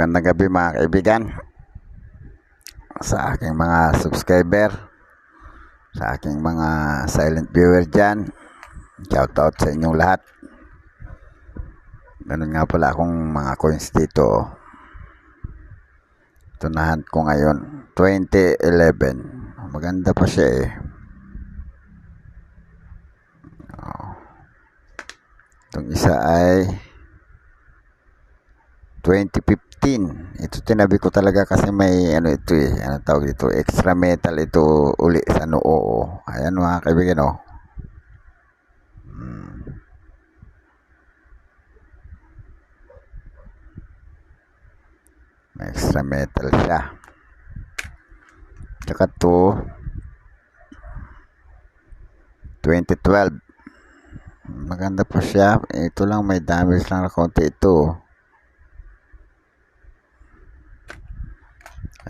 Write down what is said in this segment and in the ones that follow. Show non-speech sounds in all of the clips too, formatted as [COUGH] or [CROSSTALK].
magandang gabi mga kaibigan. Sa aking mga subscriber, sa aking mga silent viewer dyan, shout out sa inyong lahat. Ganun nga pala akong mga coins dito. Tunahan ko ngayon, 2011. Maganda pa siya eh. Oh. Itong isa ay 2015. Ito tinabi ko talaga kasi may ano ito eh, ano tawag dito, extra metal ito uli sa noo. Ayan mga kaibigan oh. Hmm. May extra metal siya. Tsaka to 2012. Maganda pa siya. Ito lang may damage lang na konti ito.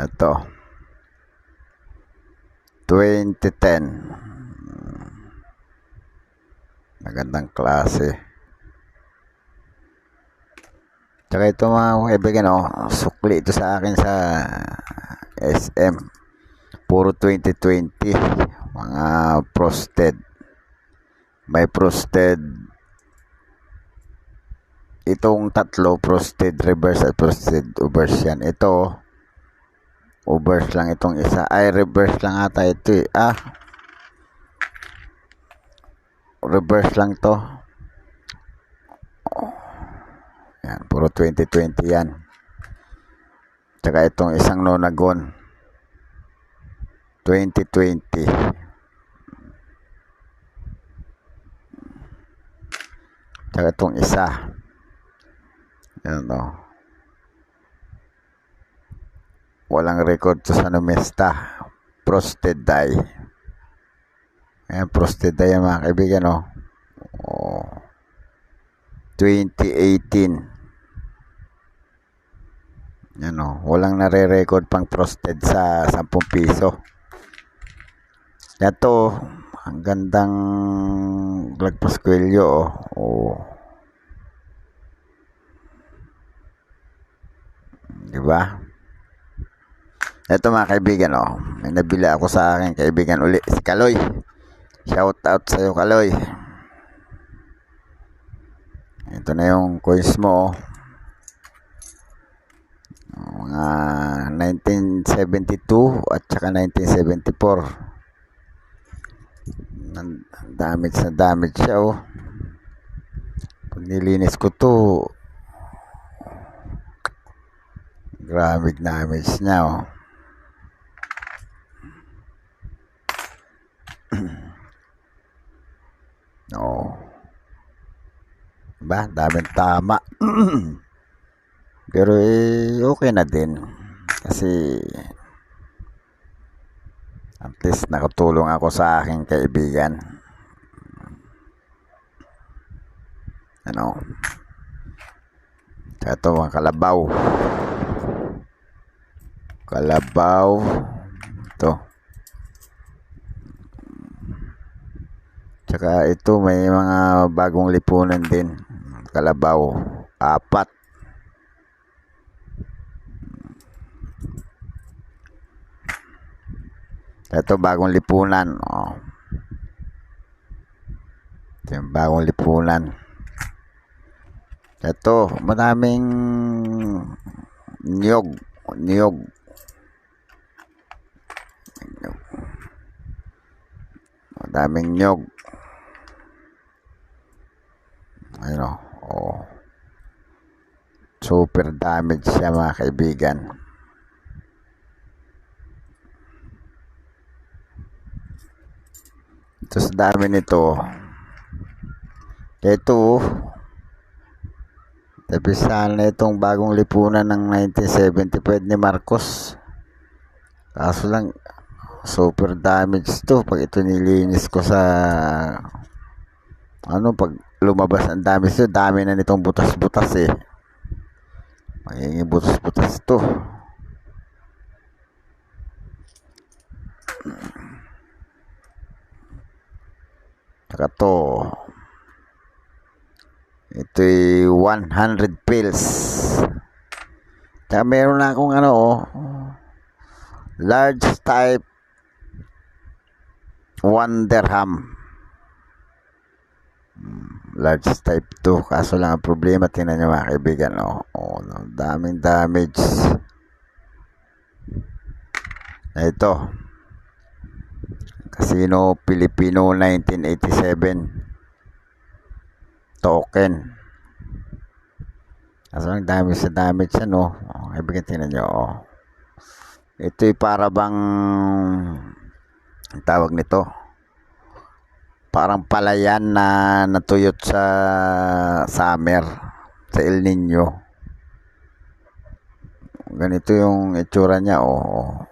Ito. 2010. Magandang klase. Tsaka ito mga kaibigan, oh, sukli ito sa akin sa SM. Puro 2020. Mga frosted. May frosted itong tatlo frosted reverse at frosted reverse yan ito reverse lang itong isa. Ay reverse lang ata ito eh. Ah. Reverse lang to. Oh. yan puro 2020 yan. Tsaka itong isang nonagon. 2020 tsaka itong isa. Yan o walang record sa numesta. Frosted die ayan frosted die yan mga kaibigan o oh. 2018 yan o walang nare-record pang frosted sa 10 piso. Ito ang gandang lagpas kwelyo oh. oh. di ba ito mga kaibigan oh. May nabili ako sa akin kaibigan uli si Kaloy. Shout out sa iyo Kaloy. Ito na yung coins mo oh. mga 1972 at saka 1974 Nan- damage na damage siya oh. Pag nilinis ko to grabe damage niya oh Oo. Diba? Daming tama. [CLEARS THROAT] Pero eh, okay na din. Kasi at least nakatulong ako sa aking kaibigan. Ano? Ito mga kalabaw. Kalabaw. Ito. Tsaka ito may mga bagong lipunan din. Kalabaw. Apat. Ito bagong lipunan. Oh. Ito bagong lipunan. Ito, maraming niyog. Niyog. Madaming niyog. Ayun o. Oh. Super damage siya mga kaibigan. Ito sa dami nito. Ito. Tapisahan na itong bagong lipunan ng 1975 ni Marcos. Kaso lang, super damage to pag ito nilinis ko sa ano pag lumabas. Ang dami to dami na nitong butas-butas eh. Magiging butas-butas to. Saka to. Ito'y 100 pills. Tsaka meron na akong ano, oh, large type one dirham. Large type 2. Kaso lang ang problema, tingnan nyo mga kaibigan, oh, oh daming damage. Ito. Casino Filipino 1987 token. Kaso ang dami sa damage ano. Oh, kaibigan tingnan nyo. Oh. Ito'y para bang ang tawag nito. Parang palayan na natuyot sa summer sa El Nino. Ganito yung itsura niya oh.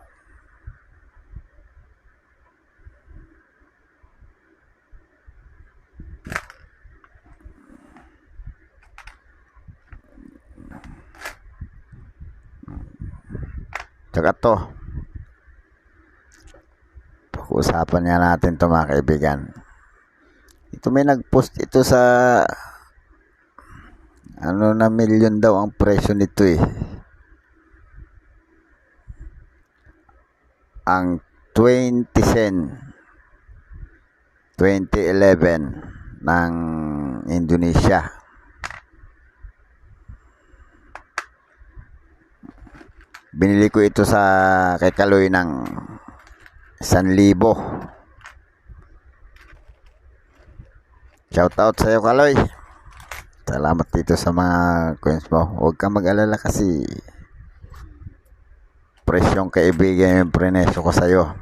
Tsaka to. Pag-usapan nga natin to mga kaibigan. Ito may nag-post ito sa ano na milyon daw ang presyo nito eh. Ang 20 cent 2011 ng Indonesia. Binili ko ito sa kay Kaloy ng 1,000. Shout out sa iyo Kaloy. Salamat dito sa mga coins mo. Huwag kang mag-alala kasi presyong kaibigan yung prenesyo ko sa iyo.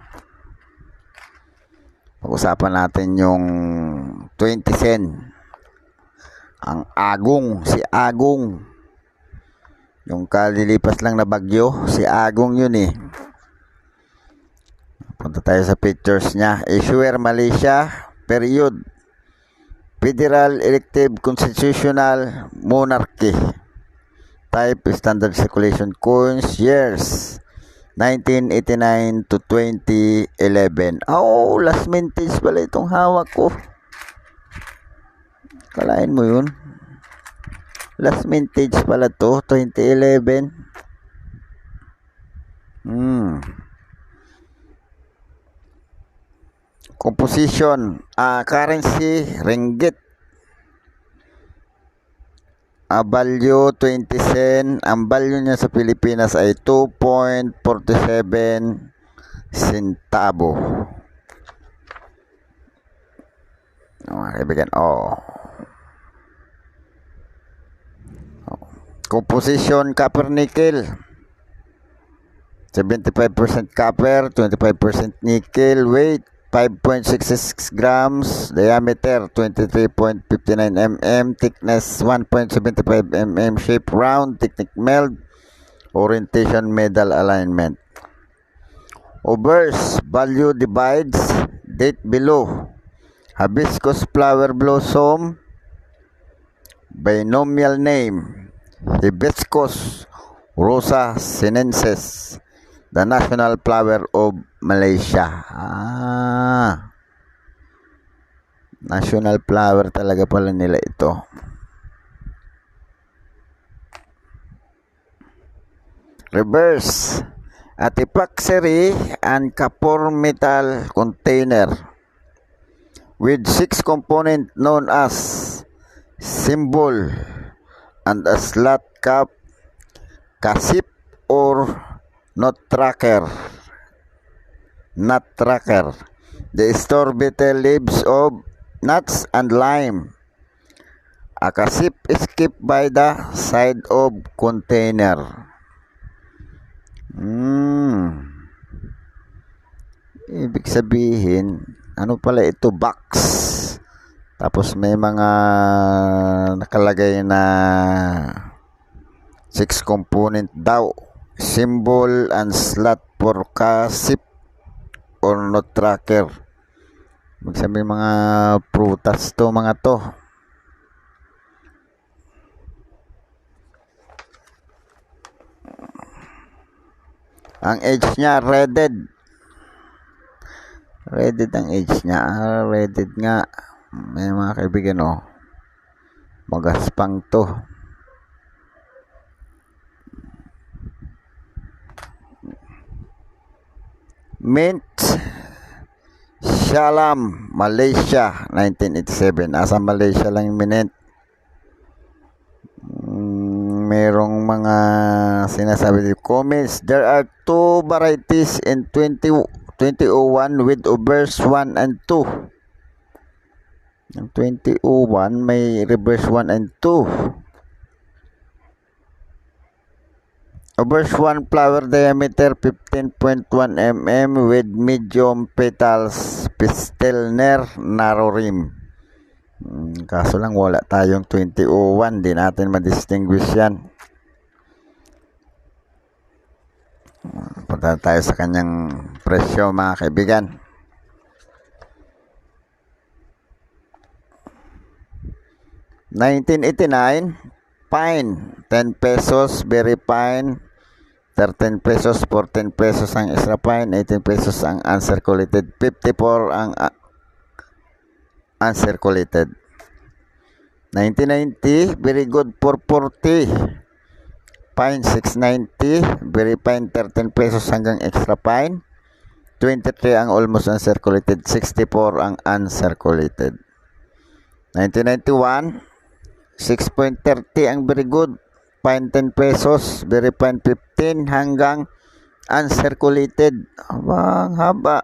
Pag-usapan natin yung 20 cent. Ang Agong, si Agong. Yung kalilipas lang na bagyo, si Agong yun eh. Punta tayo sa pictures niya. Issuer Malaysia, period. Federal Elective Constitutional Monarchy. Type Standard Circulation Coins, years. 1989 to 2011. Oh, last mintage pala itong hawak ko. Kalain mo yun? Last mintage pala to, 2011. Hmm. Composition, ah currency, ringgit. A value 20 cent. Ang value niya sa Pilipinas ay 2.47 centavo. Oh, mga kaibigan, oh. Composition copper nickel. 75% copper, 25% nickel, weight 5.66 grams, diameter 23.59 mm, thickness 1.75 mm, shape round, technique meld, orientation medal alignment. Obverse, value divides, date below. Hibiscus flower blossom, binomial name, Hibiscus rosa sinensis, the national flower of Malaysia. Ah. National flower talaga pala nila ito. Reverse. Artifactory and Kapur metal container with six component known as symbol and a slot cap, kasip or not tracker. Nut tracker. The store betel leaves of nuts and lime. A kasip is by the side of container. Hmm. Ibig sabihin, ano pala ito? Box. Tapos may mga nakalagay na six component daw. Symbol and slot for kasip or not tracker. Magsabi mga prutas to mga to. Ang age niya redded. Redded ang age niya. Ah, redded nga. May mga kaibigan oh. Magaspang to. Mint Shalam, Malaysia, 1987. Asa Malaysia lang yung minint. Mm, merong mga sinasabi dito. Comments, there are two varieties in 20, 2001 with overs 1 and 2. Yung 2001 may reverse 1 and 2. Overs 1 flower diameter 15.1 mm with medium petals, pistelner, narrow rim. Hmm, kaso lang wala tayong 2001, di natin ma-distinguish yan. Punta tayo sa kanyang presyo mga kaibigan. $1989, pine, 10 pesos, very fine, 13 pesos, 14 pesos ang extra fine, 18 pesos ang uncirculated, 54 ang uh, uncirculated. 1990, very good 440. Pine 690, very fine 13 pesos hanggang extra fine. 23 ang almost uncirculated, 64 ang uncirculated. 1991, 6.30 ang very good, fine 10 pesos, very fine 15 hanggang uncirculated. Aba, ang haba.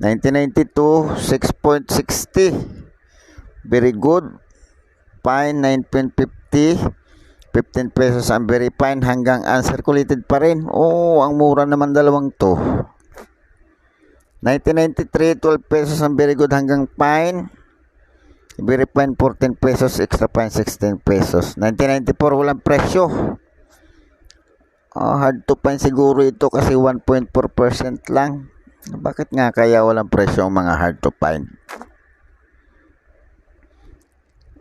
1992, 6.60. Very good. Fine, 9.50. 15 pesos ang very fine hanggang uncirculated pa rin. Oh, ang mura naman dalawang to. 1993, 12 pesos ang very good hanggang fine. Very fine, 14 pesos. Extra fine, 16 pesos. 1994, walang presyo. Oh, hard to find siguro ito kasi 1.4% lang. Bakit nga kaya walang presyo ang mga hard to find?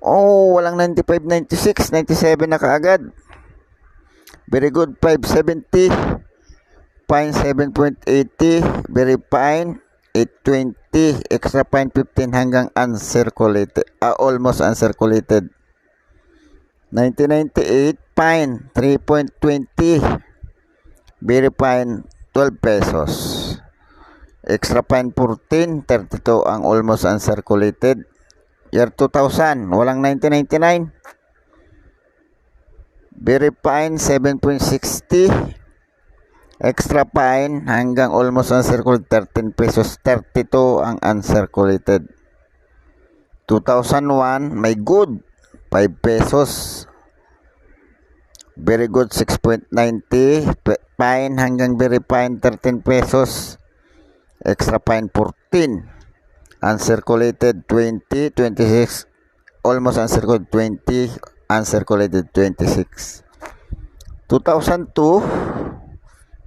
Oh, walang 95, 96, 97 na kaagad. Very good, 570. Fine, 7.80. Very fine, 820. Extra fine, 15 hanggang uncirculated. Ah, almost uncirculated. 1998, fine, 3.20. Very fine, 12 pesos. Extra fine 14, 32 ang almost uncirculated. Year 2000, walang 1999. Very fine, 7.60. Extra fine hanggang almost uncirculated, 13 pesos. 32 ang uncirculated. 2001, may good, 5 pesos. Very good, 6.90. Pe- Fine hanggang very fine, 13 pesos. Extra fine, 14. Uncirculated, 20, 26. Almost uncirculated, 20. Uncirculated, 26. 2002,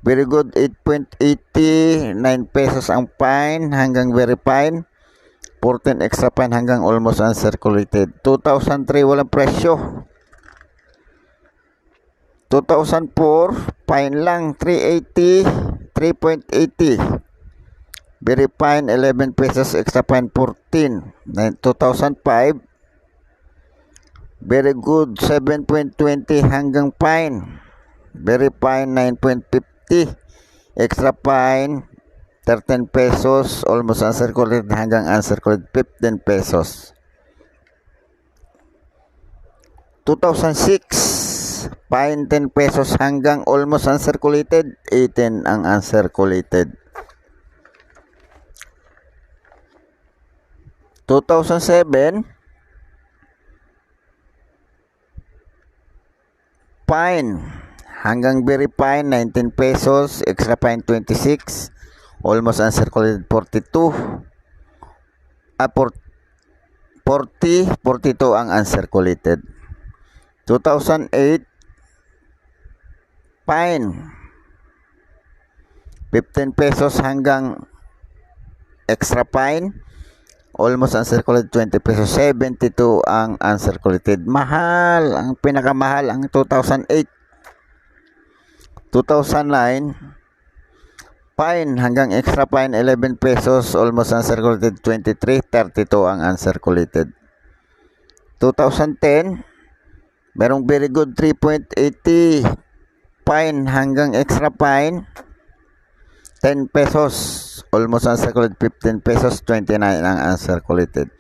very good, 8.80. 9 pesos ang fine hanggang very fine. 14 extra fine hanggang almost uncirculated. 2003, walang presyo. 2004, fine lang, 380, 3.80. Very fine, 11 pesos, extra fine, 14. Nine- 2005, very good, 7.20 hanggang fine. Very fine, 9.50. Extra fine, 13 pesos, almost uncirculated hanggang uncirculated, 15 pesos. 2006, fine 10 pesos hanggang almost uncirculated, 18 ang uncirculated. 2007, fine hanggang very fine 19 pesos, extra fine 26, almost uncirculated 42. Ah, por- 40, 42 ang uncirculated. 2008, fine. 15 pesos hanggang extra fine. Almost uncirculated 20 pesos. 72 ang uncirculated. Mahal. Ang pinakamahal ang 2008. 2009, fine hanggang extra fine 11 pesos. Almost uncirculated 23. 32 ang uncirculated. 2010, merong very good 3.80 fine hanggang extra fine 10 pesos. Almost uncirculated 15 pesos. 29 ang uncirculated.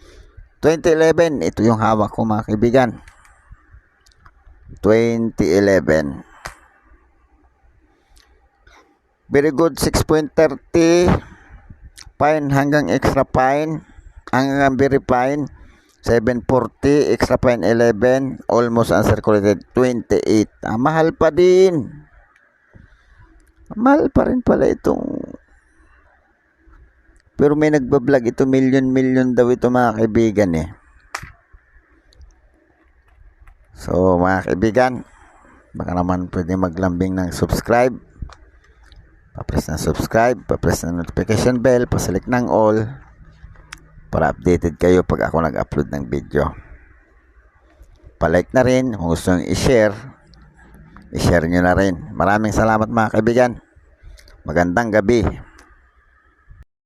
2011, ito yung hawak ko mga kaibigan. 2011. Very good, 6.30. Fine hanggang extra fine. Hanggang very fine. 740, extra fine 11, almost uncirculated 28. Ah, mahal pa din. Mahal pa rin pala itong pero may nagbablog ito million-million daw ito mga kaibigan eh. So mga kaibigan, baka naman pwede maglambing ng subscribe. Pa-press ng subscribe, pa-press ng notification bell, pasalik ng all para updated kayo pag ako nag-upload ng video. Pa-like na rin kung gusto nyo i-share. I-share nyo na rin. Maraming salamat mga kaibigan. Magandang gabi.